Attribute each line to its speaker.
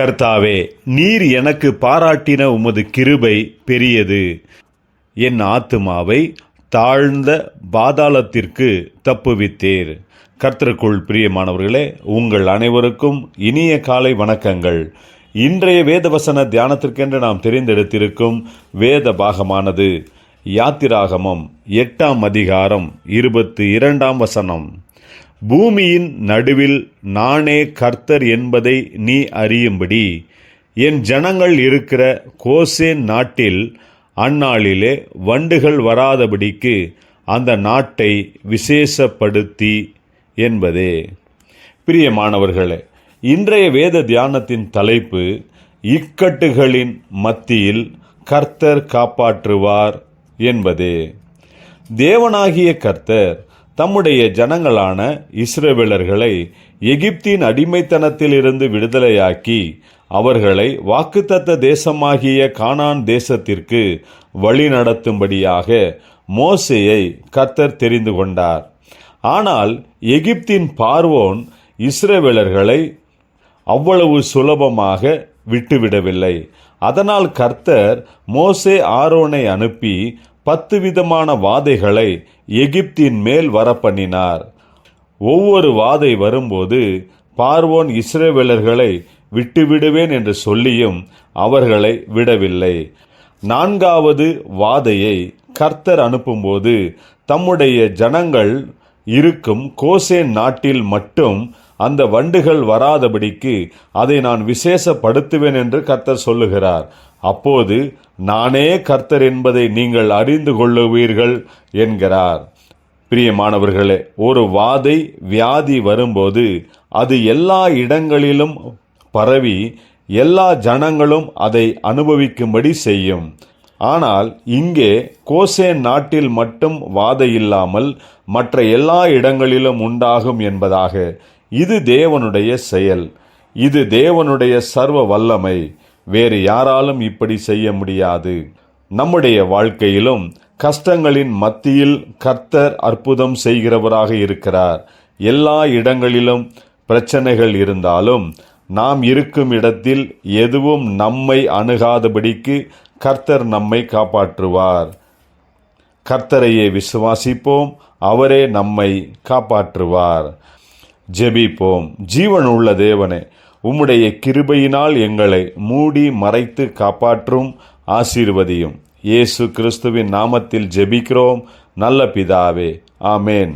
Speaker 1: கர்த்தாவே நீர் எனக்கு பாராட்டின உமது கிருபை பெரியது. என் ஆத்துமாவை தாழ்ந்த பாதாளத்திற்கு தப்புவித்தீர். கர்த்தருக்குள் பிரியமானவர்களே உங்கள் அனைவருக்கும் இனிய காலை வணக்கங்கள். இன்றைய வேதவசன தியானத்திற்கென்று நாம் தெரிந்தெடுத்திருக்கும் வேத பாகமானது யாத்திராகமம் எட்டாம் அதிகாரம் இருபத்தி இரண்டாம் வசனம். பூமியின் நடுவில் நானே கர்த்தர் என்பதை நீ அறியும்படி. என் ஜனங்கள் இருக்கிற கோசேன் நாட்டில் அந்நாளிலே வண்டுகள் வராதபடிக்கு அந்த நாட்டை விசேஷப்படுத்தி என்பதே. பிரியமானவர்களே இன்றைய வேத தியானத்தின் தலைப்பு இக்கட்டுகளின் மத்தியில் கர்த்தர் காப்பாற்றுவார் என்பதே. தேவனாகிய கர்த்தர் தம்முடைய ஜனங்களான இஸ்ரேவேலர்களை எகிப்தின் அடிமைத்தனத்திலிருந்து விடுதலையாக்கி அவர்களை வாக்குத்தத்த தேசமாகிய கானான் தேசத்திற்கு வழிநடத்தும்படியாக மோசேயை கர்த்தர் தெரிந்து கொண்டார். ஆனால் எகிப்தின் பார்வோன் இஸ்ரேவேலர்களை அவ்வளவு சுலபமாக விட்டுவிடவில்லை. அதனால் கர்த்தர் மோசே ஆரோனை அனுப்பி பத்து விதமான வாதைகளை எகிப்தின் மேல் வரப்பண்ணினார். ஒவ்வொரு வாதை வரும்போது பார்வோன் இஸ்ரேவேலர்களை விட்டுவிடுவேன் என்று சொல்லியும் அவர்களை விடவில்லை. நான்காவது வாதையை கர்த்தர் அனுப்பும்போது தம்முடைய ஜனங்கள் இருக்கும் கோசேன் நாட்டில் மட்டும் அந்த வண்டுகள் வராதபடிக்கு அதை நான் விசேஷப்படுத்துவேன் என்று கர்த்தர் சொல்லுகிறார். அப்போது நானே கர்த்தர் என்பதை நீங்கள் அறிந்து கொள்ளுவீர்கள் என்கிறார். பிரியமானவர்களே ஒரு வாதை வியாதி வரும்போது அது எல்லா இடங்களிலும் பரவி எல்லா ஜனங்களும் அதை அனுபவிக்கும்படி செய்யும். ஆனால் இங்கே கோசே நாட்டில் மட்டும் வாதை இல்லாமல் மற்ற எல்லா இடங்களிலும் உண்டாகும் என்பதாக. இது தேவனுடைய செயல். இது தேவனுடைய சர்வ வல்லமை. வேறு யாராலும் இப்படி செய்ய முடியாது. நம்முடைய வாழ்க்கையிலும் கஷ்டங்களின் மத்தியில் கர்த்தர் அற்புதம் செய்கிறவராக இருக்கிறார். எல்லா இடங்களிலும் பிரச்சனைகள் இருந்தாலும் நாம் இருக்கும் இடத்தில் எதுவும் நம்மை அணுகாதபடிக்கு கர்த்தர் நம்மை காப்பாற்றுவார். கர்த்தரையே விசுவாசிப்போம் அவரே நம்மை காப்பாற்றுவார். ஜெபிப்போம். ஜீவன் உள்ள தேவனே உம்முடைய கிருபையினால் எங்களை மூடி மறைத்து காப்பாற்றும் ஆசீர்வதியும். இயேசு கிறிஸ்துவின் நாமத்தில் ஜெபிக்கிறோம். நல்ல பிதாவே. ஆமேன்.